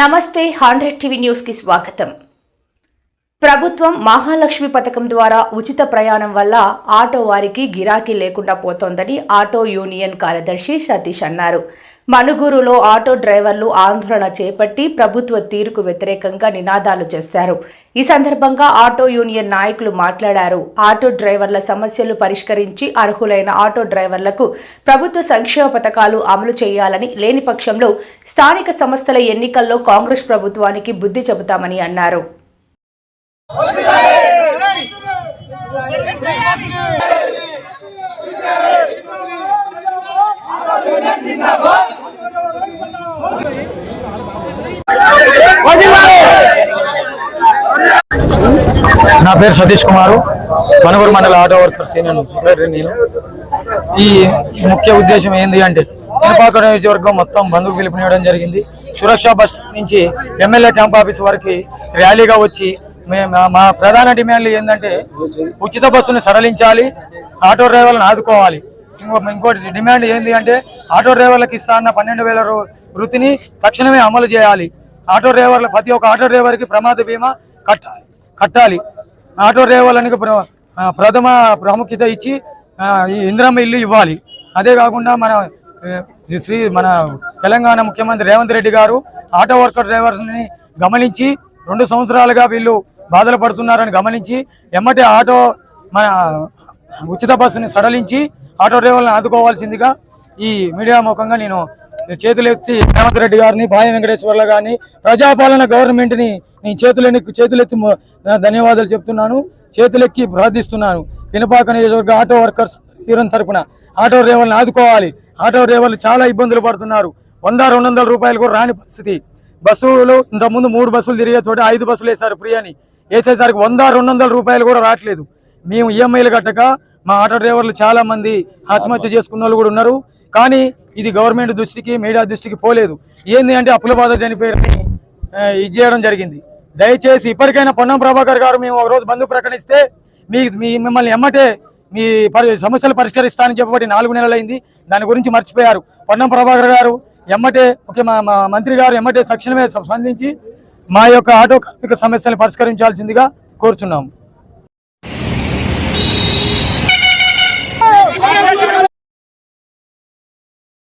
నమస్తే hundred TV న్యూస్కి స్వాగతం. ప్రభుత్వం మహాలక్ష్మి పథకం ద్వారా ఉచిత ప్రయాణం వల్ల ఆటో వారికి గిరాకీ లేకుండా పోతోందని ఆటో యూనియన్ కార్యదర్శి సతీష్ అన్నారు. మనుగురులో ఆటో డ్రైవర్లు ఆందోళన చేపట్టి ప్రభుత్వ తీరుకు వ్యతిరేకంగా నినాదాలు చేశారు. ఈ సందర్భంగా ఆటో యూనియన్ నాయకులు మాట్లాడారు. ఆటో డ్రైవర్ల సమస్యలు పరిష్కరించి అర్హులైన ఆటో డ్రైవర్లకు ప్రభుత్వ సంక్షేమ పథకాలు అమలు చేయాలని లేని పక్షంలో స్థానిక సంస్థల ఎన్నికల్లో కాంగ్రెస్ ప్రభుత్వానికి బుద్ధి చెబుతామని అన్నారు. నా పేరు సతీష్ కుమారు. మనుగురు మండల ఆటో వర్కర్స్ యూనియన్ నేను. ఈ ముఖ్య ఉద్దేశం ఏంది అంటే ఇనుపాక నియోజకవర్గం మొత్తం బంధుకు పిలుపునివ్వడం జరిగింది. సురక్ష బస్ నుంచి ఎమ్మెల్యే క్యాంప్ ఆఫీస్ వరకు ర్యాలీగా వచ్చి మా- మా ప్రధాన డిమాండ్లు ఏంటంటే ఉచిత బస్సును సడలించాలి ఆటో డ్రైవర్లను ఆదుకోవాలి. ఇంకో ఇంకోటి డిమాండ్ ఏంటి అంటే ఆటో డ్రైవర్లకు ఇస్తా అన్న పన్నెండు వేల వృత్తిని తక్షణమే అమలు చేయాలి. ఆటో డ్రైవర్ల ప్రతి ఒక్క ఆటో డ్రైవర్కి ప్రమాద బీమా కట్టాలి కట్టాలి. ఆటో డ్రైవర్లకు ప్ర- ప్రథమ ప్రాముఖ్యత ఇచ్చి ఆ, ఈ ఇల్లు ఇవ్వాలి. అదే కాకుండా మన శ్రీ మన తెలంగాణ ముఖ్యమంత్రి రేవంత్ రెడ్డి గారు ఆటో వర్కర్ డ్రైవర్స్ని గమనించి రెండు సంవత్సరాలుగా వీళ్ళు బాధలు పడుతున్నారని గమనించి ఎమ్మటే ఆటో మన ఉచిత బస్సుని సడలించి ఆటో డ్రైవర్లను ఆదుకోవాల్సిందిగా ఈ మీడియా ముఖంగా నేను చేతులెత్తి రేవంత్ రెడ్డి గారిని బాయ వెంకటేశ్వర్ల గారిని ప్రజాపాలన గవర్నమెంట్ని నేను చేతులని చేతులెత్తి ధన్యవాదాలు చెప్తున్నాను. చేతులెక్కి ప్రార్థిస్తున్నాను. పినపాక నియోజకవర్గ ఆటో వర్కర్స్ తీరం తరపున ఆటో డ్రైవర్లను ఆదుకోవాలి. ఆటో డ్రైవర్లు చాలా ఇబ్బందులు పడుతున్నారు. వంద రెండు వందల రూపాయలు కూడా రాని పరిస్థితి. బస్సులు ఇంతకుముందు మూడు బస్సులు తిరిగే చోట ఐదు బస్సులు వేశారు ఫ్రీ అని వేసేసరికి వంద రెండు వందల రూపాయలు కూడా రావట్లేదు. మేము ఈఎంఐలు కట్టక మా ఆటో డ్రైవర్లు చాలా మంది ఆత్మహత్య చేసుకున్న వాళ్ళు కూడా ఉన్నారు. కానీ ఇది గవర్నమెంట్ దృష్టికి మీడియా దృష్టికి పోలేదు. ఏంది అంటే అప్పుల బాధ చనిపోయారని ఇది చేయడం జరిగింది. దయచేసి ఇప్పటికైనా పొన్నం ప్రభాకర్ గారు మేము ఒక రోజు బంధు ప్రకటిస్తే మీ మీ మిమ్మల్ని ఎమ్మటే మీ పరి సమస్యలు పరిష్కరిస్తానని చెప్పబట్టి నాలుగు నెలలైంది. దాని గురించి మర్చిపోయారు. పొన్నం ప్రభాకర్ గారు ఎమ్మటే ముఖ్య మా మా మంత్రి గారు ఎమ్మటే తక్షణమే స్పందించి మా యొక్క ఆటో కార్మిక సమస్యలు పరిష్కరించాల్సిందిగా కోరుచున్నాము.